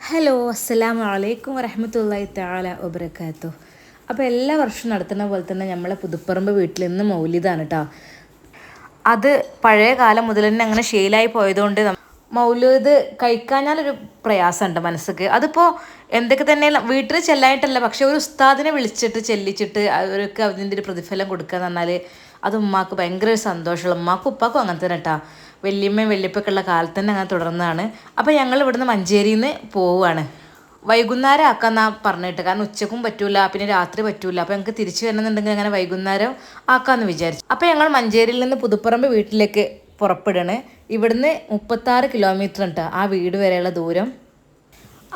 Hello അസ്സാം വലൈക്കും വരഹമത്തല്ലാ താല വബറകാതുഹു അപ്പോൾ എല്ലാ വർഷവും നടത്തുന്ന പോലെ തന്നെ നമ്മളെ പുതുപ്പറമ്പ് വീട്ടിൽ നിന്ന് മൗലിദാണ് കേട്ടോ അത് പഴയ കാലം മുതൽ തന്നെ അങ്ങനെ ശീലായി പോയതുകൊണ്ട് മൗലിത് കഴിക്കാഞ്ഞാലൊരു പ്രയാസമുണ്ട് മനസ്സിക്ക്. അതിപ്പോൾ എന്തൊക്കെ തന്നെ വീട്ടിൽ ചെല്ലായിട്ടല്ല പക്ഷെ ഒരു ഉസ്താദിനെ വിളിച്ചിട്ട് ചെല്ലിച്ചിട്ട് അവർക്ക് അതിന്റെ ഒരു പ്രതിഫലം കൊടുക്കുക എന്ന് പറഞ്ഞാൽ അത് ഉമ്മാക്ക് ഭയങ്കര ഒരു സന്തോഷമുള്ള ഉമ്മാക്കും ഉപ്പാക്കും അങ്ങനെ തന്നെ കേട്ടോ വല്യമ്മയും വല്യപ്പൊക്കെ ഉള്ള കാലത്ത് തന്നെ അങ്ങനെ തുടർന്നതാണ്. അപ്പോൾ ഞങ്ങൾ ഇവിടുന്ന് മഞ്ചേരിയിൽ നിന്ന് പോവുകയാണ്. വൈകുന്നേരം ആക്കാന്നാ പറഞ്ഞിട്ട് കാരണം ഉച്ചക്കും പറ്റൂല പിന്നെ രാത്രി പറ്റൂല. അപ്പോൾ ഞങ്ങൾക്ക് തിരിച്ചു വരണമെന്നുണ്ടെങ്കിൽ അങ്ങനെ വൈകുന്നേരം ആക്കാമെന്ന് വിചാരിച്ചു. അപ്പോൾ ഞങ്ങൾ മഞ്ചേരിയിൽ നിന്ന് പുതുപ്പറമ്പ് വീട്ടിലേക്ക് പുറപ്പെടുകയാണ്. ഇവിടുന്ന് മുപ്പത്താറ് കിലോമീറ്റർ ഉണ്ട് ആ വീട് വരെയുള്ള ദൂരം.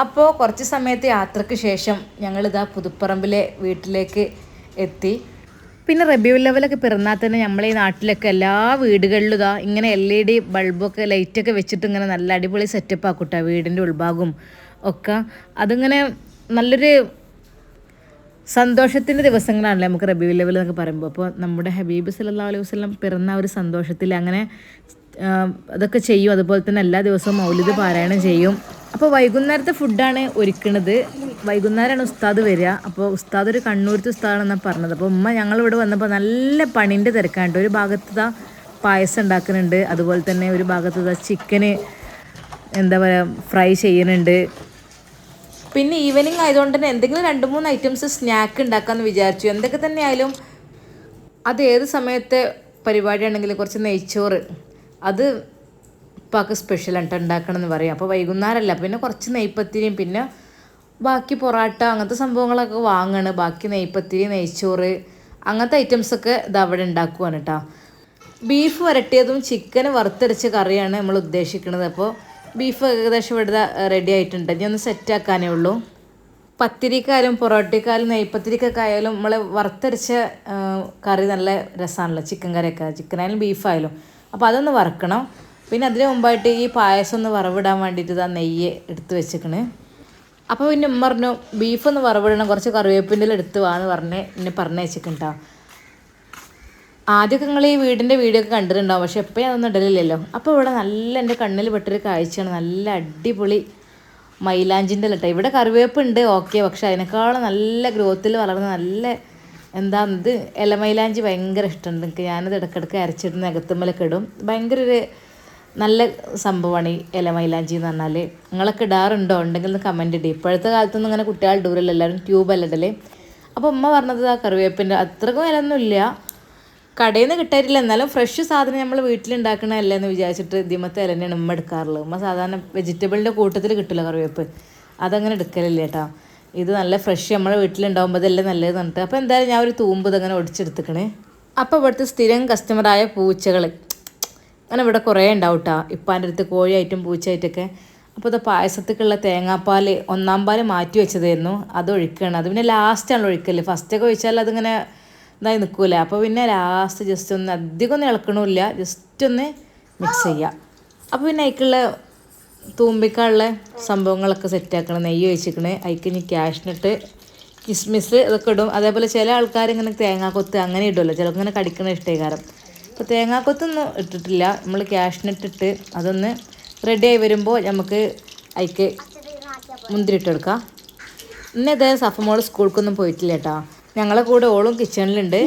അപ്പോൾ കുറച്ച് സമയത്ത് യാത്രയ്ക്ക് ശേഷം ഞങ്ങളിതാ പുതുപ്പറമ്പിലെ വീട്ടിലേക്ക് എത്തി. പിന്നെ റബ്യൂ ലെവലൊക്കെ പിറന്നാൽ തന്നെ നമ്മളെ ഈ നാട്ടിലൊക്കെ എല്ലാ വീടുകളിലും ഇതാ ഇങ്ങനെ എൽ ഇ ഡി ബൾബൊക്കെ ലൈറ്റൊക്കെ വെച്ചിട്ട് ഇങ്ങനെ നല്ല അടിപൊളി സെറ്റപ്പ് ആക്കൂട്ടാ വീടിന്റെ ഉൾഭാഗവും ഒക്കെ. അതിങ്ങനെ നല്ലൊരു സന്തോഷത്തിന്റെ ദിവസങ്ങളാണല്ലേ നമുക്ക് റബീ ലെവൽ എന്നൊക്കെ പറയുമ്പോൾ അപ്പോൾ നമ്മുടെ ഹബീബ് സല്ലാ അലൈഹി വസ്ലം പിറന്ന ഒരു സന്തോഷത്തിൽ അങ്ങനെ അതൊക്കെ ചെയ്യും. അതുപോലെ തന്നെ എല്ലാ ദിവസവും മൗലിത് പാരായണം ചെയ്യും. അപ്പോൾ വൈകുന്നേരത്തെ ഫുഡാണ് ഒരുക്കുന്നത് വൈകുന്നേരമാണ് ഉസ്താദ് വരിക. അപ്പോൾ ഉസ്താദ് ഒരു കണ്ണൂരത്തെ ഉസ്താദാണെന്നാണ് പറഞ്ഞത്. അപ്പോൾ ഉമ്മ ഞങ്ങളിവിടെ വന്നപ്പോൾ നല്ല പണിന്റെ തിരക്കാണ്ട് ഒരു ഭാഗത്ത് പായസം ഉണ്ടാക്കുന്നുണ്ട് അതുപോലെ തന്നെ ഒരു ഭാഗത്ത് ചിക്കന് എന്താ പറയുക ഫ്രൈ ചെയ്യുന്നുണ്ട് പിന്നെ ഈവനിങ് ആയതുകൊണ്ട് തന്നെ എന്തെങ്കിലും രണ്ട് മൂന്ന് ഐറ്റംസ് സ്നാക്ക് ഉണ്ടാക്കാമെന്ന് വിചാരിച്ചു. എന്തൊക്കെ തന്നെ ആയാലും അത് ഏത് സമയത്തെ പരിപാടിയാണെങ്കിലും കുറച്ച് നെയ്ച്ചോറ്. അത് ഉപ്പാക്ക് സ്പെഷ്യൽ ആയിട്ട് ഉണ്ടാക്കണം എന്ന് പറയും അപ്പോൾ വൈകുന്നേരമല്ല പിന്നെ കുറച്ച് നെയ്പ്പത്തിരിയും പിന്നെ ബാക്കി പൊറാട്ട അങ്ങനത്തെ സംഭവങ്ങളൊക്കെ വാങ്ങാണ്. ബാക്കി നെയ്പ്പത്തിരി നെയ്ച്ചോറ് അങ്ങനത്തെ ഐറ്റംസൊക്കെ ഇത് അവിടെ ഉണ്ടാക്കുവാണ് കേട്ടോ ബീഫ് വരട്ടിയതും ചിക്കൻ വറുത്തരച്ച കറിയാണ് നമ്മൾ ഉദ്ദേശിക്കുന്നത്. അപ്പോൾ ബീഫ് ഏകദേശം ഇവിടെ റെഡി ആയിട്ടുണ്ട്. ഇനി ഒന്ന് സെറ്റാക്കാനേ ഉള്ളൂ. പത്തിരിക്കായാലും പൊറോട്ടയ്ക്കായാലും നെയ്പ്പത്തിരിക്കൊക്കെ ആയാലും നമ്മൾ വറുത്തരച്ച കറി നല്ല രസമാണല്ലോ ചിക്കൻ കറിയൊക്കെ. ചിക്കനായാലും ബീഫായാലും അപ്പോൾ അതൊന്ന് വറക്കണം. പിന്നെ അതിന് മുമ്പായിട്ട് ഈ പായസം ഒന്ന് വറവിടാൻ വേണ്ടിയിട്ട് ഇതാ നെയ്യ് എടുത്ത് വെച്ചിക്കണ്. അപ്പോൾ പിന്നെ ഉമ്മ പറഞ്ഞു ബീഫ് ഒന്ന് വറവിടണം കുറച്ച് കറിവേപ്പിന്റെ എടുത്ത് വാന്ന് പറഞ്ഞ് എന്നെ പറഞ്ഞയച്ചിട്ടുണ്ടോ ആദ്യമൊക്കെ നിങ്ങൾ ഈ വീടിന്റെ വീഡിയോ ഒക്കെ കണ്ടിട്ടുണ്ടാവും പക്ഷെ എപ്പോഴും അതൊന്നും ഇടലില്ലല്ലോ. അപ്പോൾ ഇവിടെ നല്ല എന്റെ കണ്ണിൽ പെട്ടൊരു കാഴ്ചയാണ് നല്ല അടിപൊളി മൈലാഞ്ചിന്റെ ലട്ട ഇവിടെ കറിവേപ്പുണ്ട് ഓക്കെ പക്ഷേ അതിനേക്കാളും നല്ല ഗ്രോത്തിൽ വളർന്ന നല്ല എന്താ ഇത് ഇലമൈലാഞ്ചി ഭയങ്കര ഇഷ്ടമുണ്ട് എനിക്ക് ഞാനത് ഇടയ്ക്കിടയ്ക്ക് അരച്ചിട്ട് നികത്തുമ്മലൊക്കെ ഇടും. ഭയങ്കര ഒരു നല്ല സംഭവമാണ് ഈ ഇലമൈലാഞ്ചി എന്ന് പറഞ്ഞാൽ നിങ്ങളൊക്കെ ഇടാറുണ്ടോ? ഉണ്ടെങ്കിൽ ഒന്ന് കമന്റ് ഇടും. ഇപ്പോഴത്തെ കാലത്തൊന്നും ഇങ്ങനെ കുട്ടികൾ ഇടൂരല്ല എല്ലാവരും ട്യൂബല്ല ഇടൽ. അപ്പോൾ ഉമ്മ പറഞ്ഞത് ആ കറിവേപ്പിന്റെ അത്രക്കും വിലയൊന്നുമില്ല കടയിൽ നിന്ന് കിട്ടാറില്ല. എന്നാലും ഫ്രഷ് സാധനം നമ്മൾ വീട്ടിലുണ്ടാക്കണമല്ല എന്ന് വിചാരിച്ചിട്ട് ഇതിമത്തെ ഇലന്നെയാണ് ഉമ്മ എടുക്കാറുള്ളത്. ഉമ്മ സാധാരണ വെജിറ്റബിളിന്റെ കൂട്ടത്തിൽ കിട്ടില്ല കറിവേപ്പ്. അതങ്ങനെ എടുക്കലില്ല കേട്ടോ. ഇത് നല്ല ഫ്രഷ് നമ്മുടെ വീട്ടിലുണ്ടാകുമ്പോൾ ഇതെല്ലാം നല്ലത് പറഞ്ഞിട്ട്. അപ്പോൾ എന്തായാലും ഞാൻ ഒരു തൂമ്പ് ഇതങ്ങനെ ഒടിച്ചെടുത്തിക്കണേ. അപ്പോൾ ഇവിടുത്തെ സ്ഥിരം കസ്റ്റമറായ പൂച്ചകൾ അങ്ങനെ ഇവിടെ കുറേ ഉണ്ടാവും കേട്ടോ ഇപ്പാന്റെ അടുത്ത് കോഴിയായിട്ടും പൂച്ചയായിട്ടൊക്കെ. അപ്പോൾ ഇത് പായസത്തേക്കുള്ള തേങ്ങാപ്പാൽ ഒന്നാം പാൽ മാറ്റി വെച്ചതായിരുന്നു. അത് ഒഴിക്കുകയാണ് അത് പിന്നെ ലാസ്റ്റാണ് ഒഴിക്കൽ. ഫസ്റ്റൊക്കെ ഒഴിച്ചാൽ അതിങ്ങനെ ഇതായി നിൽക്കൂല. അപ്പോൾ പിന്നെ ലാസ്റ്റ് ജസ്റ്റ് ഒന്ന് അധികം ഒന്നും ഇളക്കണമില്ല ജസ്റ്റ് ഒന്ന് മിക്സ് ചെയ്യുക അപ്പോൾ പിന്നെ അതിക്കുള്ള തൂമ്പിക്കാനുള്ള സംഭവങ്ങളൊക്കെ സെറ്റാക്കണം നെയ്യ് ഒഴിച്ചിക്കണേ അതിക്ക് ഇനി ക്യാഷിനിട്ട് കിസ്മിസ് ഇതൊക്കെ ഇടും. അതേപോലെ ചില ആൾക്കാർ ഇങ്ങനെ തേങ്ങാക്കൊത്ത് അങ്ങനെ ഇടുമല്ലോ ചിലർക്ക് ഇങ്ങനെ കടിക്കണ ഇഷ്ടേകാരം അപ്പോൾ തേങ്ങാക്കൊത്തൊന്നും ഇട്ടിട്ടില്ല. നമ്മൾ ക്യാഷിനിട്ടിട്ട് അതൊന്ന് ആയി വരുമ്പോൾ നമുക്ക് അതിക്ക് മുന്തിരി ഇട്ടെടുക്കാം ഇന്ന് ഇതേ സഫമോൾ സ്കൂൾക്കൊന്നും പോയിട്ടില്ല കേട്ടോ ഞങ്ങളെ കൂടെ ഓളും കിച്ചണിലുണ്ട്.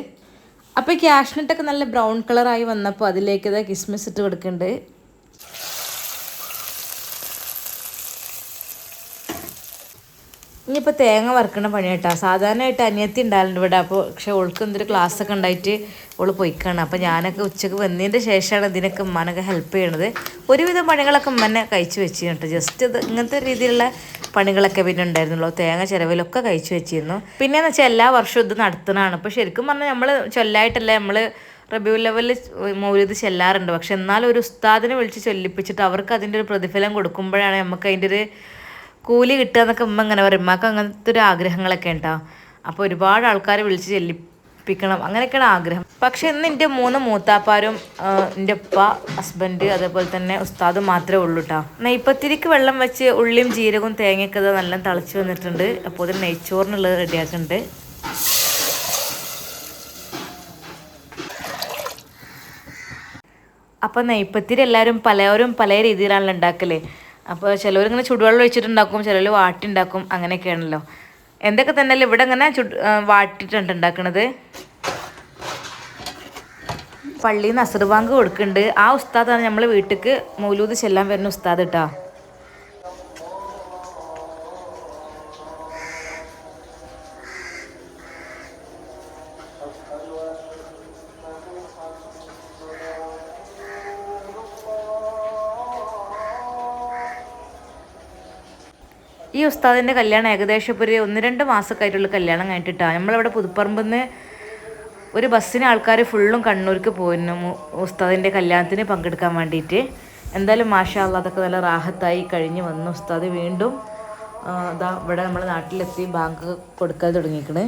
അപ്പോൾ ക്യാഷ്നട്ടൊക്കെ നല്ല ബ്രൗൺ കളറായി വന്നപ്പോൾ അതിലേക്ക് ഇതാ കിസ്മിസ് ഇട്ട് കൊടുക്കുന്നുണ്ട് ഇനിയിപ്പോൾ തേങ്ങ വറുക്കണ പണി കേട്ടോ സാധാരണയായിട്ട് അനിയത്തി ഉണ്ടാകലുണ്ട് ഇവിടെ. അപ്പോൾ പക്ഷെ ഓൾക്ക് എന്തൊരു ക്ലാസ് ഒക്കെ ഉണ്ടായിട്ട് ഓൾ പൊയ്ക്കാണ്. അപ്പോൾ ഞാനൊക്കെ ഉച്ചയ്ക്ക് വന്നതിന്റെ ശേഷമാണ് ഇതിനൊക്കെ ഉമ്മാനൊക്കെ ഹെൽപ്പ് ചെയ്യണത്. ഒരുവിധം പണികളൊക്കെ ഉമ്മനെ കഴിച്ചു വെച്ചിരുന്നു ജസ്റ്റ് ഇത് ഇങ്ങനത്തെ രീതിയിലുള്ള പണികളൊക്കെ പിന്നെ ഉണ്ടായിരുന്നുള്ളൂ. തേങ്ങ ചിലവിലൊക്കെ കഴിച്ചു വെച്ചിരുന്നു. പിന്നെയെന്ന് വെച്ചാൽ എല്ലാ വർഷവും ഇത് നടത്തുന്നതാണ്. ഇപ്പോൾ ശരിക്കും പറഞ്ഞാൽ നമ്മൾ ചൊല്ലായിട്ടല്ല നമ്മൾ റബ്യൂ ലെവലിൽ മൗലിദ് ചെല്ലാറുണ്ട്. പക്ഷെ എന്നാലും ഒരു ഉസ്താദിനെ വിളിച്ച് ചൊല്ലിപ്പിച്ചിട്ട് അവർക്ക് അതിന്റെ ഒരു പ്രതിഫലം കൊടുക്കുമ്പോഴാണ് നമുക്ക് അതിന്റെ ഒരു കൂലി കിട്ടുക എന്നൊക്കെ ഉമ്മ ഇങ്ങനെ പറയും. ഉമ്മക്ക് അങ്ങനത്തെ ഒരു ആഗ്രഹങ്ങളൊക്കെ ഉണ്ടാവും അപ്പോൾ ഒരുപാട് ആൾക്കാരെ വിളിച്ച് ചെല്ലിപ്പിക്കണം. അങ്ങനെയൊക്കെയാണ് ആഗ്രഹം. പക്ഷെ ഇന്ന് എന്റെ മൂന്ന് മൂത്താപ്പാരും എന്റെ ഉപ്പ ഹസ്ബൻഡ് അതേപോലെ തന്നെ ഉസ്താദും മാത്രമേ ഉള്ളൂ കേട്ടോ നെയ്പ്പത്തിരിക്ക് വെള്ളം വെച്ച് ഉള്ളിയും ജീരകവും തേങ്ങയൊക്കെ അത് നല്ല തളിച്ച് വന്നിട്ടുണ്ട്. അപ്പോൾ അതിന് നെയ്ച്ചോറിനുള്ളത് റെഡിയാക്കുന്നുണ്ട്. അപ്പം നെയ്പ്പത്തിരി എല്ലാവരും പലരും പല രീതിയിലാണല്ലോ ഉണ്ടാക്കൽ. അപ്പോൾ ചിലവർ ഇങ്ങനെ ചുടുവെള്ളം ഒഴിച്ചിട്ടുണ്ടാക്കും ചിലർ വാട്ടിണ്ടാക്കും അങ്ങനെയൊക്കെയാണല്ലോ. എന്തൊക്കെ തന്നെ ഇവിടെ ഇങ്ങനെ ചുട് വാട്ടിയിട്ടുണ്ട് ഉണ്ടാക്കണത്? പള്ളിയിൽ നിന്ന് ബാങ്ക് കൊടുക്കുന്നുണ്ട്. ആ ഉസ്താദാണ് നമ്മൾ വീട്ടിലേക്ക് മൂലൂത് ചെല്ലാൻ വരുന്ന ഉസ്താദ് കേട്ടോ. ഈ ഉസ്താദിന്റെ കല്യാണം ഏകദേശം ഇപ്പോൾ ഒരു ഒന്ന് രണ്ട് മാസമൊക്കെ ആയിട്ടുള്ള കല്യാണം കഴിഞ്ഞിട്ടാണ് നമ്മളിവിടെ പുതുപ്പറമ്പിൽ നിന്ന് ഒരു ബസ്സിന് ആൾക്കാർ ഫുള്ളും കണ്ണൂർക്ക് പോയിരുന്നു ഉസ്താദിന്റെ കല്യാണത്തിന് പങ്കെടുക്കാൻ വേണ്ടിയിട്ട് എന്തായാലും മാഷാള്ള അതൊക്കെ നല്ല റാഹത്തായി കഴിഞ്ഞ് വന്നു. ഉസ്താദ് വീണ്ടും അതാ ഇവിടെ നമ്മുടെ നാട്ടിലെത്തി ബാങ്ക് കൊടുക്കാൻ തുടങ്ങിയിരിക്കണ്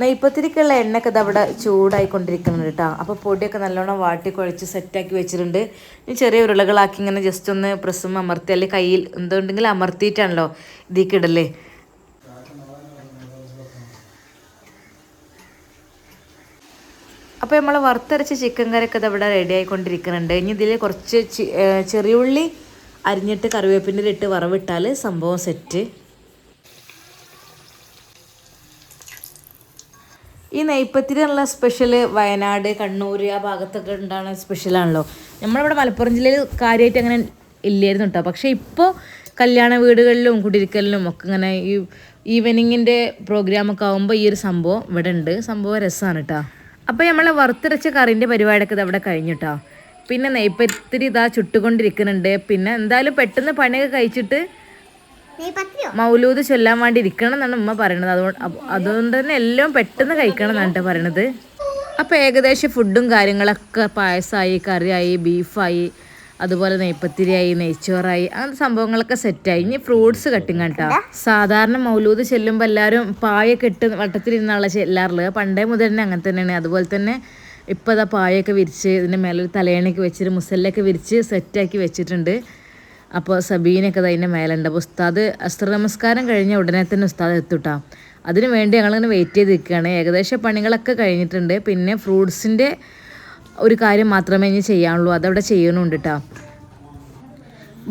നെയ്പ്പത്തിരിക്കുള്ള എണ്ണയൊക്കെ ഇത് അവിടെ ചൂടായിക്കൊണ്ടിരിക്കുന്നുണ്ട് കേട്ടോ അപ്പോൾ പൊടിയൊക്കെ നല്ലോണം വാട്ടി കുഴച്ച് സെറ്റാക്കി വെച്ചിട്ടുണ്ട്. ഇനി ചെറിയ ഉരുളകളാക്കി ഇങ്ങനെ ജസ്റ്റ് ഒന്ന് പ്രസ്സും അമർത്തി അല്ലെങ്കിൽ കയ്യിൽ എന്തുണ്ടെങ്കിലും അമർത്തിയിട്ടാണല്ലോ ഇതിലേക്ക് ഇടല്ലേ അപ്പോൾ നമ്മൾ വറുത്തരച്ച ചിക്കൻ കറിയൊക്കെ ഇത് അവിടെ റെഡി ആയിക്കൊണ്ടിരിക്കുന്നുണ്ട്. ഇനി ഇതിൽ കുറച്ച് ചെറിയുള്ളി അരിഞ്ഞിട്ട് കറിവേപ്പിന്റെ ഇട്ട് വറവിട്ടാൽ സംഭവം സെറ്റ് ഈ നെയ്പ്പത്തിരി എന്നുള്ള സ്പെഷ്യൽ വയനാട് കണ്ണൂർ ആ ഭാഗത്തൊക്കെ ഉണ്ടാകുന്ന സ്പെഷ്യലാണല്ലോ നമ്മളിവിടെ മലപ്പുറം ജില്ലയിൽ കാര്യമായിട്ട് അങ്ങനെ ഇല്ലായിരുന്നു കേട്ടോ പക്ഷേ ഇപ്പോൾ കല്യാണ വീടുകളിലും കുടിരിക്കലിലും ഒക്കെ ഇങ്ങനെ ഈ ഈവനിങ്ങിന്റെ പ്രോഗ്രാമൊക്കെ ആകുമ്പോൾ ഈ ഒരു സംഭവം ഇവിടെ ഉണ്ട്. സംഭവം രസമാണ് കേട്ടോ അപ്പോൾ നമ്മൾ വറുത്തിരച്ച കറിന്റെ പരിപാടിയൊക്കെ ഇത് അവിടെ കഴിഞ്ഞു കേട്ടോ പിന്നെ നെയ്പ്പത്തിരി ഇതാ ചുട്ടുകൊണ്ടിരിക്കുന്നുണ്ട്. പിന്നെ എന്തായാലും പെട്ടെന്ന് പണിയൊക്കെ കഴിച്ചിട്ട് മൗലൂദ് ചൊല്ലാൻ വേണ്ടി ഇരിക്കണം എന്നാണ് ഉമ്മ പറയണത്. അതുകൊണ്ട് അതുകൊണ്ട് തന്നെ എല്ലാം പെട്ടെന്ന് കഴിക്കണം എന്നാണ് പറയണത്. അപ്പോൾ ഏകദേശം ഫുഡും കാര്യങ്ങളൊക്കെ പായസമായി കറിയായി ബീഫായി അതുപോലെ നെയ്പ്പത്തിരിയായി നെയ്ച്ചോറായി അങ്ങനത്തെ സംഭവങ്ങളൊക്കെ സെറ്റായി ഇനി ഫ്രൂട്ട്സ് കട്ടിങ് കേട്ടോ. സാധാരണ മൗലൂദ് ചെല്ലുമ്പോൾ എല്ലാവരും പായൊക്കെ ഇട്ട് വട്ടത്തിലിരുന്നാളെ ചെല്ലാറുള്ളത്. പണ്ടേ മുതൽ തന്നെ അങ്ങനെ തന്നെയാണ്. അതുപോലെ തന്നെ ഇപ്പോൾ അതാ പായൊക്കെ വിരിച്ച് ഇതിന്റെ മേലെ ഒരു തലയണയൊക്കെ വെച്ചിട്ട് മുസല്ലൊക്കെ വിരിച്ച് സെറ്റാക്കി വെച്ചിട്ടുണ്ട്. അപ്പോൾ സബീനൊക്കെ അതിന്റെ മേലുണ്ട്. അപ്പോൾ ഉസ്താദ് അസ്ത്ര നമസ്കാരം കഴിഞ്ഞ ഉടനെ തന്നെ ഉസ്താദ് എത്തുട്ടാ. അതിന് വേണ്ടി ഞങ്ങളിങ്ങനെ വെയിറ്റ് ചെയ്ത് നിൽക്കുകയാണ് ഏകദേശം പണികളൊക്കെ കഴിഞ്ഞിട്ടുണ്ട്. പിന്നെ ഫ്രൂട്ട്സിന്റെ ഒരു കാര്യം മാത്രമേ ഇനി ചെയ്യാനുള്ളൂ. അതവിടെ ചെയ്യണമുണ്ട് കേട്ടോ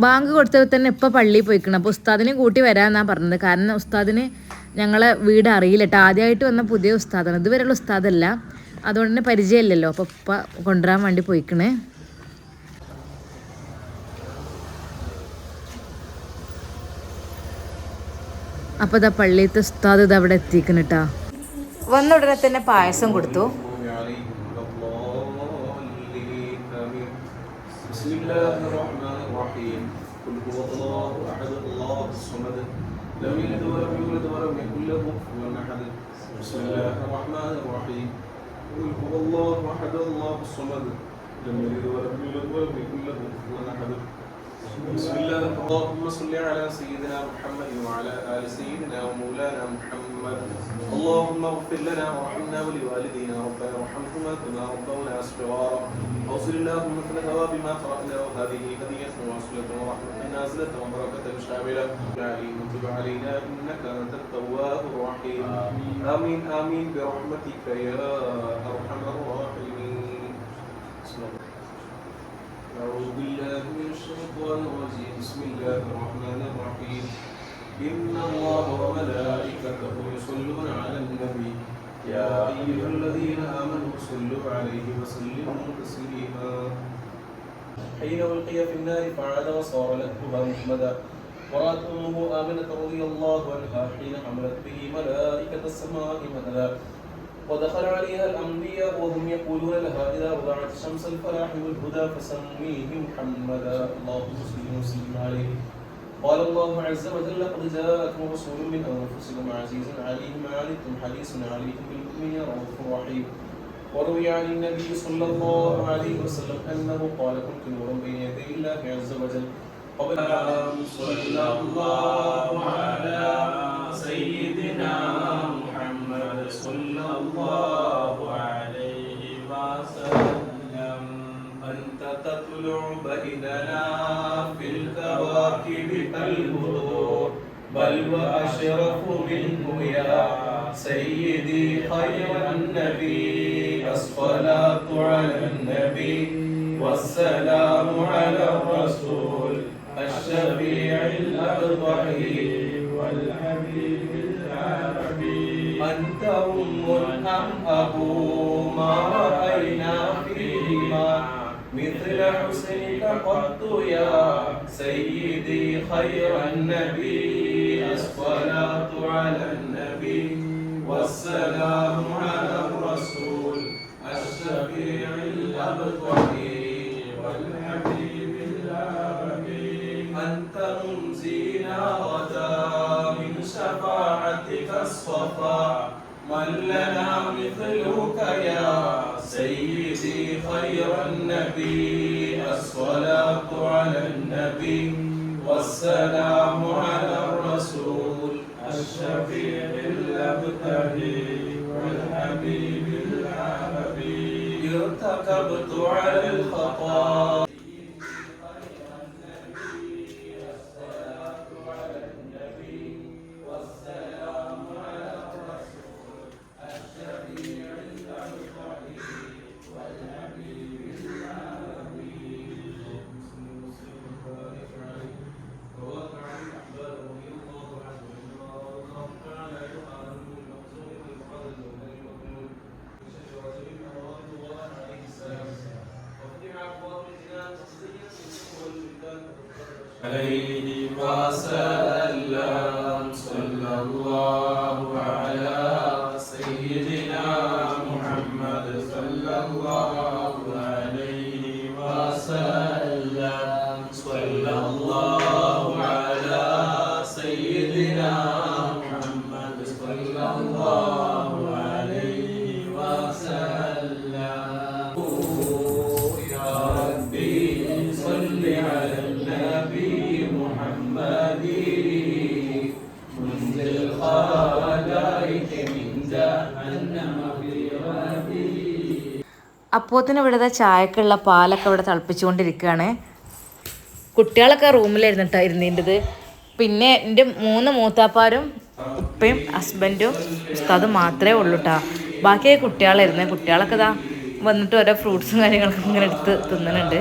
ബാങ്ക് കൊടുത്തവർ തന്നെ ഇപ്പോൾ പള്ളിയിൽ പോയിക്കണം. അപ്പോൾ ഉസ്താദിനെ കൂട്ടി വരാമെന്നാണ് പറഞ്ഞത്. കാരണം ഉസ്താദിന് ഞങ്ങളെ വീട് അറിയില്ല കേട്ടോ ആദ്യമായിട്ട് വന്ന പുതിയ ഉസ്താദാണ്. ഇതുവരെയുള്ള ഉസ്താദല്ല. അതുകൊണ്ട് തന്നെ പരിചയമില്ലല്ലോ. അപ്പോൾ ഇപ്പം കൊണ്ടുവരാൻ വേണ്ടി പോയിക്കണേ. അപ്പോൾ ഇതാ പള്ളിയത്തെ ഉസ്താദ് ഇത് അവിടെ എത്തിക്കണം കേട്ടോ വന്ന ഉടനെ തന്നെ പായസം കൊടുത്തു بسم الله الرحمن الرحيم قل هو الله احد الله الصمد لم يلد ولم يولد ولم يكن له كفوا احد بسم الله. اللهم صل على سيدنا محمد وعلى آل سيدنا ومولانا محمد. اللهم اغفر لنا وارحمنا ولوالدينا. ربنا وارحمهما كما ربونا صغارا. اوصل اللهم ثواب بما قرأنا. وهذه هدية واصلة ورحمة نازلة وبركة شاملة. عليم وتب علينا. إنك أنت التواب الرحيم. آمين. آمين. برحمتك يا أرحم الراحمين. أعوذ بالله من الشيطان الرجيم. بسم الله الرحمن الرحيم. إن الله وملائكته يصلون على النبي. يا أيها الذين آمنوا صلوا عليه وسلموا تسليما. حين ألقي في النار فعاد وصار لهبها محمدا ورأت أمه آمنة رضي الله عنها حين حملت به ملائكة السماء مددا. ودخل عليها الأنبياء وهم يقولون لها إذا وضعت شمس الفلاح والهدى فسميه محمدا. اللهم صل وسلم عليه. قال الله عز وجل قد جاءكم رسول من أنفسكم عزيز عليه ما عنتم حريص عليكم بالمؤمنين رؤوف رحيم وروي عن النبي صلى الله عليه وسلم أنه قال كنت نورا بين يدي الله عز وجل. قبل صلى الله على سيدنا صلى الله عليه وسلم. أنت تطلع بيننا في الكواكب كالبدور بل وأشرف منه يا سيدي خير النبي. الصلاة على النبي والسلام على الرسول الشفيع الأرضي مثل حسنك قط يا سيدي خير النبي الصلاة على النبي والسلام على الرسول الشفيع الأبطحي والحبيب العربي أنت منزينا غدا من شفاعتك الصفا من لنا مثلك يا النبي الصلاة على النبي والسلام على الرسول الشفيع الأبتهي والحبيب العربي ارتكبت على الخطأ. عليه وسلم അപ്പോത്തിന് ഇവിടുത്തെ ചായക്കുള്ള പാലൊക്കെ ഇവിടെ തിളപ്പിച്ചുകൊണ്ടിരിക്കുകയാണ്. കുട്ടികളൊക്കെ റൂമിലായിരുന്നു കേട്ടോ പിന്നെ എന്റെ മൂന്ന് മൂത്താപ്പാരും ഉപ്പയും ഹസ്ബൻഡും ഉസ്താദും മാത്രമേ ഉള്ളൂ കേട്ടോ ബാക്കി കുട്ടികളായിരുന്നു. കുട്ടികളൊക്കെ ഇതാ വന്നിട്ട് ഓരോ ഫ്രൂട്ട്സും കാര്യങ്ങളൊക്കെ ഇങ്ങനെ എടുത്ത് തിന്നുന്നുണ്ട്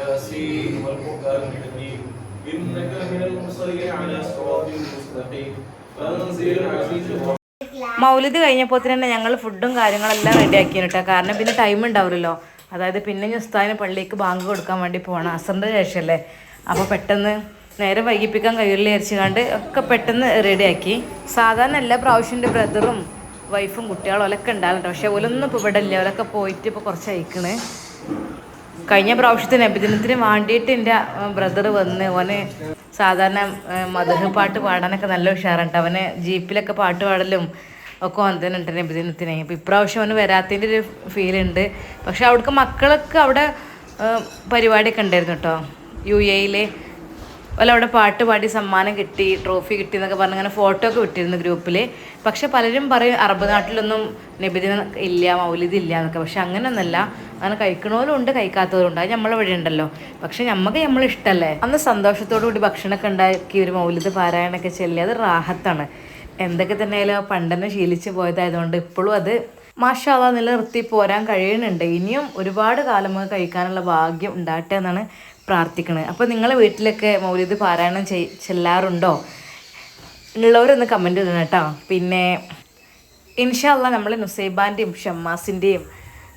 ياسين والقرآن الحكيم إنك لمن المرسلين على صراط مستقيم تنزيل العزيز الرحيم മൗലിദ് കഴിഞ്ഞപ്പോൾ തന്നെ ഞങ്ങൾ ഫുഡും കാര്യങ്ങളെല്ലാം റെഡിയാക്കി കേട്ടോ കാരണം പിന്നെ ടൈം ഉണ്ടാവില്ലല്ലോ അതായത് പിന്നെ ഞാൻ ഉസ്താദിന് പള്ളിക്ക് ബാങ്ക് കൊടുക്കാൻ വേണ്ടി പോകണം അസറിൻ്റെ ശേഷമല്ലേ അപ്പോൾ പെട്ടെന്ന് നേരെ വൈകിപ്പിക്കാൻ കഴിയില്ല വിചാരിച്ചു കണ്ട് ഒക്കെ പെട്ടെന്ന് റെഡിയാക്കി സാധാരണ എല്ലാ പ്രാവശ്യം എൻ്റെ ബ്രദറും വൈഫും കുട്ടികളും ഓലൊക്കെ ഉണ്ടാകുന്നുണ്ട് പക്ഷേ ഓലൊന്നും ഇപ്പോൾ ഇവിടെ ഇല്ല ഓലൊക്കെ പോയിട്ട് ഇപ്പോൾ കുറച്ച് അയക്കണ് കഴിഞ്ഞ പ്രാവശ്യത്തെ നബിദിനത്തിന് വേണ്ടിയിട്ട് എന്റെ ബ്രദർ വന്ന് ഓന് സാധാരണ മധുഹ പാട്ട് പാടാനൊക്കെ നല്ല ഉഷാറുണ്ട്. അവന് ജീപ്പിലൊക്കെ പാട്ട് പാടലും ഒക്കെ വന്നിട്ടുണ്ട് നബിദിനത്തിന് അപ്പം ഇപ്രാവശ്യം അവന് വരാത്തതിന്റെ ഒരു ഫീൽ ഉണ്ട്. പക്ഷെ അവിടേക്ക് മക്കളൊക്കെ അവിടെ പരിപാടിയൊക്കെ ഉണ്ടായിരുന്നു കേട്ടോ. യു എയിൽ അല്ല അവിടെ പാട്ട് പാടി സമ്മാനം കിട്ടി ട്രോഫി കിട്ടി എന്നൊക്കെ പറഞ്ഞ് അങ്ങനെ ഫോട്ടോ ഒക്കെ വിട്ടിരുന്നു ഗ്രൂപ്പിൽ പക്ഷെ പലരും പറയും അറബ് നാട്ടിലൊന്നും നബിദിന ഇല്ല മൗലിദ് ഇല്ല എന്നൊക്കെ. പക്ഷെ അങ്ങനെയൊന്നല്ല അങ്ങനെ കഴിക്കണവരും ഉണ്ട് കഴിക്കാത്തവരും ഉണ്ട്. അത് നമ്മളിവിടെ ഉണ്ടല്ലോ. പക്ഷെ നമുക്ക് നമ്മൾ അന്ന് സന്തോഷത്തോടു കൂടി ഭക്ഷണമൊക്കെ ഉണ്ടാക്കി ഒരു മൗലിദ് പാരായണമൊക്കെ ചെല്ലി അത് റാഹത്താണ്. എന്തൊക്കെ തന്നെ ആയാലും പണ്ടെന്നെ ശീലിച്ച് പോയതായതുകൊണ്ട് ഇപ്പോഴും അത് മാഷാവ നിലനിർത്തി പോരാൻ കഴിയുന്നുണ്ട്. ഇനിയും ഒരുപാട് കാലം കഴിക്കാനുള്ള ഭാഗ്യം ഉണ്ടാകട്ടെ എന്നാണ് പ്രാർത്ഥിക്കുന്നത് അപ്പോൾ നിങ്ങളെ വീട്ടിലൊക്കെ മൗലിത് പാരായണം ചെയ് ചെല്ലാറുണ്ടോ? ഉള്ളവരൊന്ന് കമന്റ് ഇടണം കേട്ടോ. പിന്നെ ഇൻഷാല്ല നമ്മൾ നുസൈബാന്റെയും ഷമ്മാസിന്റെയും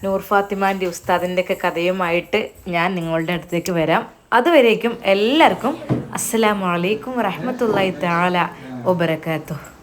നൂർ ഫാത്തിമാന്റെ ഉസ്താദിന്റെ കഥയുമായിട്ട് ഞാൻ നിങ്ങളുടെ അടുത്തേക്ക് വരാം. അതുവരേക്കും എല്ലാവർക്കും അസ്സലാമു അലൈക്കും വറഹ്മത്തുള്ളാഹി തആല വബറകാതുഹു.